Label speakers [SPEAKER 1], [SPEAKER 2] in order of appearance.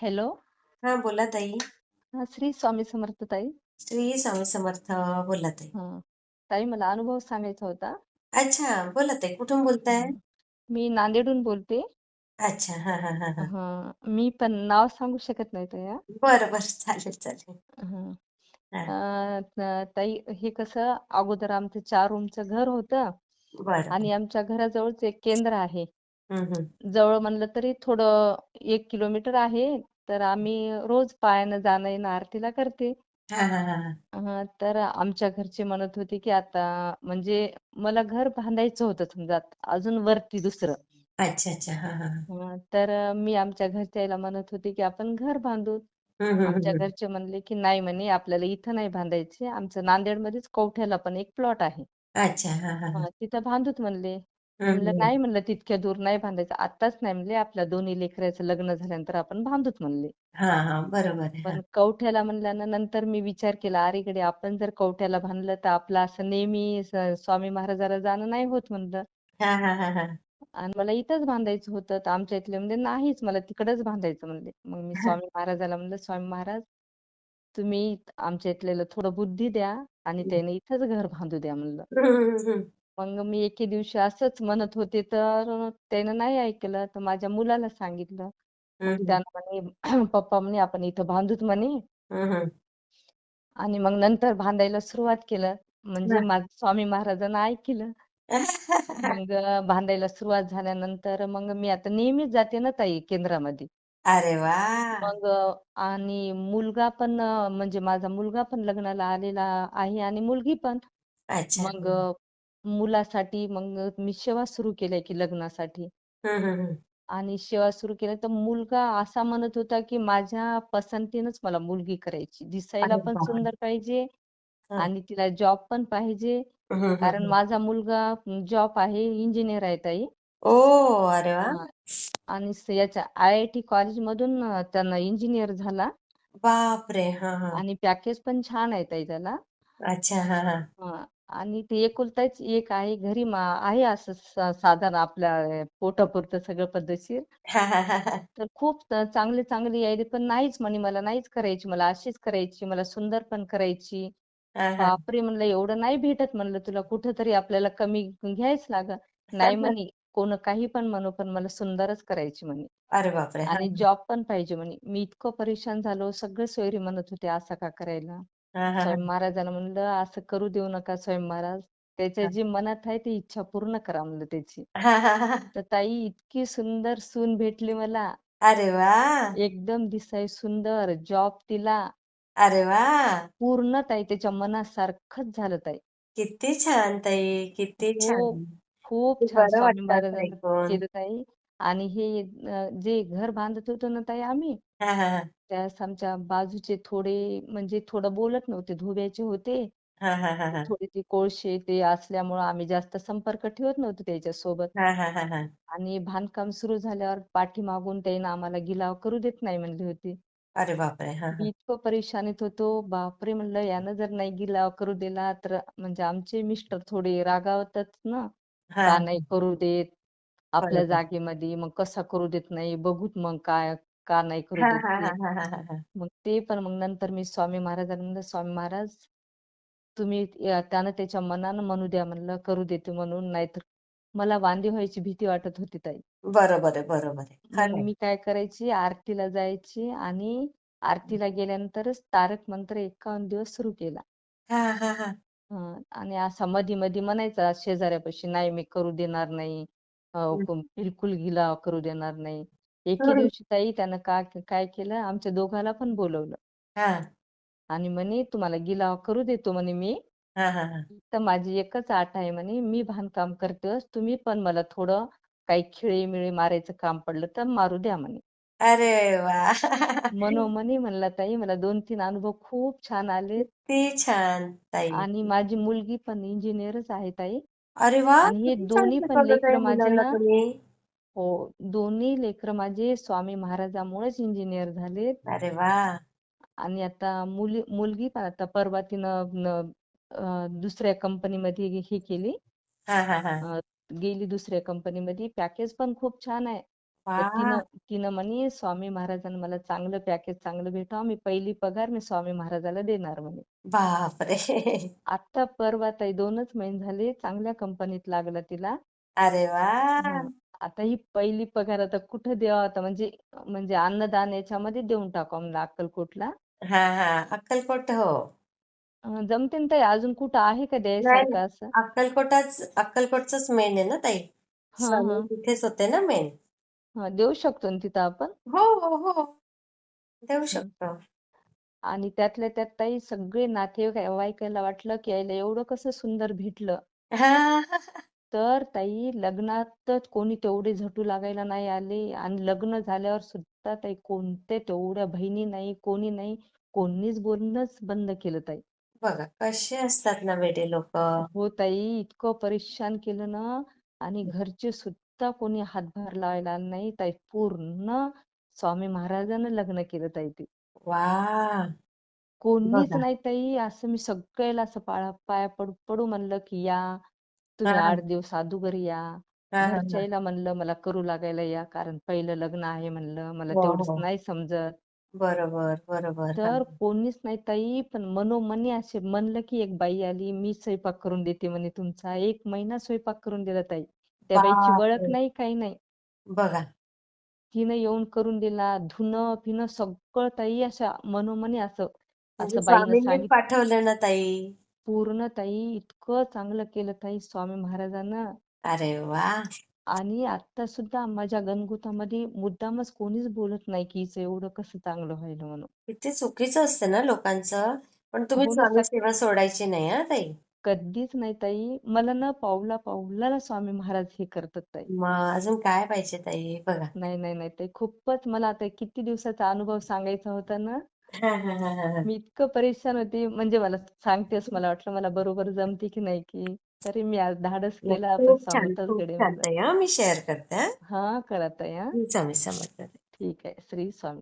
[SPEAKER 1] Hello.
[SPEAKER 2] हा बोला ताई.
[SPEAKER 1] हा श्री स्वामी समर्थ ताई.
[SPEAKER 2] श्री स्वामी समर्थ बोला ताई.
[SPEAKER 1] हा ताई मला अनुभव सांगायचा होता.
[SPEAKER 2] अच्छा बोला ताई कुठून बोलताय?
[SPEAKER 1] हं. मी नांदेडहून बोलते.
[SPEAKER 2] अच्छा हा हा हा हा.
[SPEAKER 1] हा मी पण नाव सांगू शकत नाही ताई हा.
[SPEAKER 2] बरं बरं चालेल चालेल.
[SPEAKER 1] हं.
[SPEAKER 2] हा.
[SPEAKER 1] अं, त- ताई हे कसं अगोदर आमचं चार रूमचं घर होतं.
[SPEAKER 2] बरं.
[SPEAKER 1] आणि आमच्या घराजवळच एक केंद्र आहे. जवळ म्हणलं तरी थोडं एक किलोमीटर आहे तर आम्ही रोज पायानं जाणं येणं आरतीला करते. अं, तर आमच्या घरचे म्हणत होते की आता म्हणजे मला घर बांधायचं होतं समजा अजून वरती दुसरं.
[SPEAKER 2] अच्छा अच्छा. हा हा हा.
[SPEAKER 1] अं, तर मी आमच्या घरच्याला म्हणत होते की आपण घर बांधू. आमच्या घरचे म्हणले की नाही म्हणे आपल्याला इथं नाही बांधायचे. आमचं नांदेडमध्येच कवठ्याला पण एक प्लॉट आहे.
[SPEAKER 2] अच्छा. हा हा हा.
[SPEAKER 1] अं, तिथं बांधूत म्हणले. म्हणलं नाही म्हणलं तितक्या दूर नाही बांधायचं. आत्ताच नाही म्हणले आपल्या दोन्ही लेकराचं लग्न झाल्यानंतर आपण बांधूत म्हणले.
[SPEAKER 2] हा हा. बरोबर आहे. हा.
[SPEAKER 1] पण कवठ्याला म्हणल्यानं नंतर मी विचार केला अरे इकडे आपण जर कवठ्याला बांधलं तर आपलं असं नेहमी स- स्वामी महाराजाला जाणं नाही होत म्हणलं.
[SPEAKER 2] हा हा हा हा.
[SPEAKER 1] आणि मला इथंच बांधायचं होतं. तर आमच्या इथले म्हणजे नाहीच मला तिकडच बांधायचं म्हणले. मग मी स्वामी महाराजाला म्हणलं स्वामी महाराज तुम्ही आमच्या इथल्याला थोडं बुद्धी द्या आणि त्याने इथंच घर बांधू द्या म्हणलं.
[SPEAKER 2] हम्म हम्म हम्म.
[SPEAKER 1] मग मी एके दिवशी असंच म्हणत होते तर त्यानं नाही ऐकलं. तर माझ्या मुलाला सांगितलं. मग
[SPEAKER 2] हम्म
[SPEAKER 1] त्यानं म्हणे पप्पा म्हणे आपण इथं बांधूत म्हणे.
[SPEAKER 2] हम्म.
[SPEAKER 1] आणि मग नंतर बांधायला सुरुवात केलं. म्हणजे माझं स्वामी महाराजांना ऐकलं. मग बांधायला सुरुवात झाल्यानंतर मग मी आता नेहमीच जाते ना ताई केंद्रामध्ये.
[SPEAKER 2] अरे वा!
[SPEAKER 1] मग आणि मुलगा पण म्हणजे माझा मुलगा पण लग्नाला आलेला आहे आणि मुलगी पण.
[SPEAKER 2] अच्छा.
[SPEAKER 1] मग मुलासाठी मग मी सेवा सुरू केल्या की लग्नासाठी. आणि सेवा सुरू केल्या तर मुलगा असा म्हणत होता की माझ्या पसंतीनच मला मुलगी करायची. दिसायला पण सुंदर पाहिजे. आणि तिला जॉब पण पाहिजे. कारण. माझा मुलगा जॉब आहे इंजिनियर आहे ताई.
[SPEAKER 2] ओ अरे वा.
[SPEAKER 1] आणि याच्या आय आय टी कॉलेज मधून त्यांना इंजिनियर झाला.
[SPEAKER 2] बापरे! हा हा.
[SPEAKER 1] आणि पॅकेज पण छान आहे ताई त्याला.
[SPEAKER 2] अच्छा हा हा.
[SPEAKER 1] हा. आणि ते एकुलताच एक आहे घरी मा आहे असं सा- साधारण आपल्या पोटापुरतं सगळं पद्धतशीर.
[SPEAKER 2] हा हा हा हा.
[SPEAKER 1] तर खूप च- चांगले चांगले यायले पण नाहीच म्हणे मला नाहीच करायची. मला अशीच करायची मला सुंदर पण करायची.
[SPEAKER 2] हा हा.
[SPEAKER 1] बापरे म्हणलं एवढं नाही भेटत म्हणलं तुला. कुठंतरी आपल्याला कमी घ्यायच लाग नाही म्हणे कोण काही पण म्हणू पण मला सुंदरच करायची म्हणे.
[SPEAKER 2] अरे बापरे हा.
[SPEAKER 1] आणि जॉब पण पाहिजे म्हणे. मी इतकं परेशान झालो सगळे सोयरी म्हणत होते असं का करायला?
[SPEAKER 2] हा हा हा.
[SPEAKER 1] स्वयं महाराजांना म्हणलं असं करू देऊ नका स्वयं महाराज त्याच्या जी मनात आहे ती इच्छा पूर्ण करा म्हणलं त्याची.
[SPEAKER 2] हा हा हा
[SPEAKER 1] तर ताई इतकी सुंदर सून भेटली मला.
[SPEAKER 2] अरे वा!
[SPEAKER 1] एकदम दिसाय सुंदर जॉब तिला.
[SPEAKER 2] अरे वा!
[SPEAKER 1] पूर्ण ताई त्याच्या मनासारखंच झालं ताई.
[SPEAKER 2] किती छान ताई किती छान.
[SPEAKER 1] खूप खूप छान
[SPEAKER 2] बरं
[SPEAKER 1] स्वामी
[SPEAKER 2] असं ऐकून.
[SPEAKER 1] केलं ताई. आणि हे अं, जे घर बांधत होतो ना ताई आम्ही
[SPEAKER 2] हा हा हा.
[SPEAKER 1] त्यास आमच्या बाजूचे थोडे म्हणजे थोडं बोलत नव्हते धोब्याचे होते.
[SPEAKER 2] हा हा हा हा.
[SPEAKER 1] थोडे ते कोळशे ते असल्यामुळं आम्ही जास्त संपर्क ठेवत नव्हतो त्याच्यासोबत.
[SPEAKER 2] हा हा हा हा.
[SPEAKER 1] आणि बांधकाम सुरू झाल्यावर पाठीमागून त्यानं आम्हाला गिलाव करू देत नाही म्हणली होती.
[SPEAKER 2] अरे बापरे! हा
[SPEAKER 1] मी
[SPEAKER 2] हा
[SPEAKER 1] इतकं परेशानीत होतो. बापरे! म्हणलं यानं जर नाही गिलाव करू दिला तर म्हणजे आमचे मिस्टर थोडे रागावतात ना.
[SPEAKER 2] हा.
[SPEAKER 1] का नाही करू देत? आपल्या
[SPEAKER 2] बरोबर.
[SPEAKER 1] जागेमध्ये मग कसा करू देत नाही? बघूत मग काय का नाही करू
[SPEAKER 2] हा
[SPEAKER 1] देत
[SPEAKER 2] हा हा हा हा हा.
[SPEAKER 1] मग ते पण मग नंतर मी स्वामी महाराजांना म्हणलं स्वामी महाराज तुम्ही या- त्यानं त्याच्या मनानं म्हणू द्या म्हणलं करू देते म्हणून नाहीतर मला वांदे व्हायची भीती वाटत होती ताई.
[SPEAKER 2] बरोबर आहे बरोबर आहे.
[SPEAKER 1] मग
[SPEAKER 2] आहे.
[SPEAKER 1] मी काय करायची आरतीला जायची आणि आरतीला गेल्यानंतरच तारक मंत्र एकावन्न दिवस सुरू केला.
[SPEAKER 2] हा हा हा.
[SPEAKER 1] हं, आणि असा मधी मधी म्हणायचा शेजाऱ्यापाशी नाही मी करू देणार नाही. अं, बिलकुल गिलाव करू देणार नाही. एके. दिवशी ताई त्यानं का काय केलं? आमच्या दोघाला पण बोलवलं.
[SPEAKER 2] हा.
[SPEAKER 1] आणि म्हणे तुम्हाला गिलाव करू देतो म्हणे मी.
[SPEAKER 2] हा हा हा.
[SPEAKER 1] तर माझी एकच आट आहे म्हणे. मी बांधकाम करतेस. तुम्ही पण मला थोडं काही खिळे मिळे मारायचं काम पडलं तर मारू द्या म्हणे.
[SPEAKER 2] अरे वा!
[SPEAKER 1] मनोमनी म्हणला ताई मला दोन तीन अनुभव खूप छान आले
[SPEAKER 2] किती छान ताई.
[SPEAKER 1] आणि माझी मुलगी पण इंजिनियरच आहे ताई.
[SPEAKER 2] अरे वा!
[SPEAKER 1] आणि हे
[SPEAKER 2] किती छान
[SPEAKER 1] दोन्ही पण
[SPEAKER 2] शिकवलं ताई
[SPEAKER 1] लेकरं माझे ना
[SPEAKER 2] तुम्ही.
[SPEAKER 1] हो दोन्ही लेकरं माझे स्वामी महाराजामुळेच इंजिनियर झालेत.
[SPEAKER 2] अरे वा
[SPEAKER 1] आणि आता मुली मुलगी पण आता परवा तिनं न- अं, दुसऱ्या कंपनीमध्ये हे केली.
[SPEAKER 2] हा हा हा.
[SPEAKER 1] अं, गेली दुसऱ्या कंपनीमध्ये पॅकेज पण खूप छान आहे. तर
[SPEAKER 2] वा
[SPEAKER 1] तिनं तिनं म्हणे स्वामी महाराजांना मला चांगलं पॅकेज चांगलं भेटावं मी पहिली पगार मी स्वामी महाराजाला देणार म्हणे.
[SPEAKER 2] बापरे!
[SPEAKER 1] आता परवा ताई दोनच महिने झाले चांगल्या कंपनीत लागला तिला.
[SPEAKER 2] अरे वा
[SPEAKER 1] हा. आता ही पहिली पगार आता कुठं द्यावा? आता म्हणजे म्हणजे अन्नदान याच्यामध्ये देऊन टाकावं म्हणलं अक्कलकोटला.
[SPEAKER 2] हा हा. अक्कलकोट हो.
[SPEAKER 1] अं, जमते ना ताई? अजून कुठं आहे का
[SPEAKER 2] नाही
[SPEAKER 1] द्यायसारखं असं?
[SPEAKER 2] अक्कलकोटाच अक्कलकोटच मेन आहे ना ताई?
[SPEAKER 1] हा
[SPEAKER 2] स्वामी तिथेच होते ना मेन
[SPEAKER 1] हा देऊ शकतो ना तिथं आपण?
[SPEAKER 2] हो हो हो. देऊ
[SPEAKER 1] हं.
[SPEAKER 2] शकतो.
[SPEAKER 1] आणि त्यातल्या त्यात ताई सगळे नातेवाईकाला वाटलं की यायला एवढं कसं सुंदर भेटलं.
[SPEAKER 2] हा.
[SPEAKER 1] तर ताई लग्नातच कोणी तेवढे झटू लागायला नाही आले आणि लग्न झाल्यावर सुद्धा ताई कोणते तेवढ्या बहिणी नाही कोणी नाही कोणीच बोलणंच बंद केलं ताई.
[SPEAKER 2] बघा कसे असतात ना वेडे लोक.
[SPEAKER 1] हो ताई इतकं परेशान केलं ना आणि घरचे सुद्धा कोणी हातभार लावायला आले नाही. ताई पूर्ण स्वामी महाराजांना लग्न केलं ताई ते.
[SPEAKER 2] वा
[SPEAKER 1] कोणीच
[SPEAKER 2] बघा.
[SPEAKER 1] नाही ताई असं मी सगळ्याला असं पाया पडू पडू म्हणलं की या
[SPEAKER 2] हा
[SPEAKER 1] तुम्ही आठ दिवस अगोदर या.
[SPEAKER 2] हा हा
[SPEAKER 1] घरच्याला म्हणलं मला करू लागायला या कारण पहिलं लग्न आहे म्हणलं. मला
[SPEAKER 2] हो
[SPEAKER 1] तेवढंच
[SPEAKER 2] हो.
[SPEAKER 1] नाही समजत.
[SPEAKER 2] बरोबर बरोबर. हा
[SPEAKER 1] तर कोणीच नाही ताई पण मनोमनी असे म्हणलं की एक बाई आली मी स्वयंपाक करून देते म्हणे तुमचा. एक महिना स्वयंपाक करून दिला ताई. त्या बाईची ओळख
[SPEAKER 2] बापरे!
[SPEAKER 1] नाही काही नाही.
[SPEAKER 2] बघा.
[SPEAKER 1] तिनं येऊन करून दिला. धुणं फिणं सगळं ताई अशा मनोमनी असं
[SPEAKER 2] म्हणजे
[SPEAKER 1] असं बाईनं
[SPEAKER 2] स्वामींनीच
[SPEAKER 1] सांगितलं.
[SPEAKER 2] पाठवलं ना ताई?
[SPEAKER 1] पूर्ण ताई इतकं चांगलं केलं ताई स्वामी महाराजांना.
[SPEAKER 2] अरे वा.
[SPEAKER 1] आणि आता सुद्धा माझ्या गणगोतामध्ये मुद्दामच कोणीच बोलत नाही की हिचं एवढं कसं चांगलं व्हायलं म्हणून.
[SPEAKER 2] किती चुकीचं असतं ना लोकांचं. पण तुम्ही
[SPEAKER 1] हो ना
[SPEAKER 2] स्वामी
[SPEAKER 1] सग
[SPEAKER 2] सेवा सोडायची नाही हा ताई.
[SPEAKER 1] कधीच नाही ताई. मला ना पावला पावलाला स्वामी महाराज हे करतात ताई.
[SPEAKER 2] मग अजून काय पाहिजे ताई? बघा.
[SPEAKER 1] नाही नाही नाही ताई. खूपच मला आता किती दिवसाचा अनुभव सांगायचा होता ना
[SPEAKER 2] हा हा हा हा हा.
[SPEAKER 1] मी इतकं परेशान होते. म्हणजे मला सांगतेस मला वाटलं मला बरोबर जमते की नाही की तरी मी आज धाडस
[SPEAKER 2] नाही,
[SPEAKER 1] केलं. आपण
[SPEAKER 2] खूप छान
[SPEAKER 1] स्वामीचाच
[SPEAKER 2] खूप
[SPEAKER 1] गडे
[SPEAKER 2] छान
[SPEAKER 1] म्हणलं
[SPEAKER 2] ताई हा. मी शेअर करते हा.
[SPEAKER 1] हा करा ताई हा.
[SPEAKER 2] स्वामी समर्थ
[SPEAKER 1] ठीक आहे. श्री स्वामी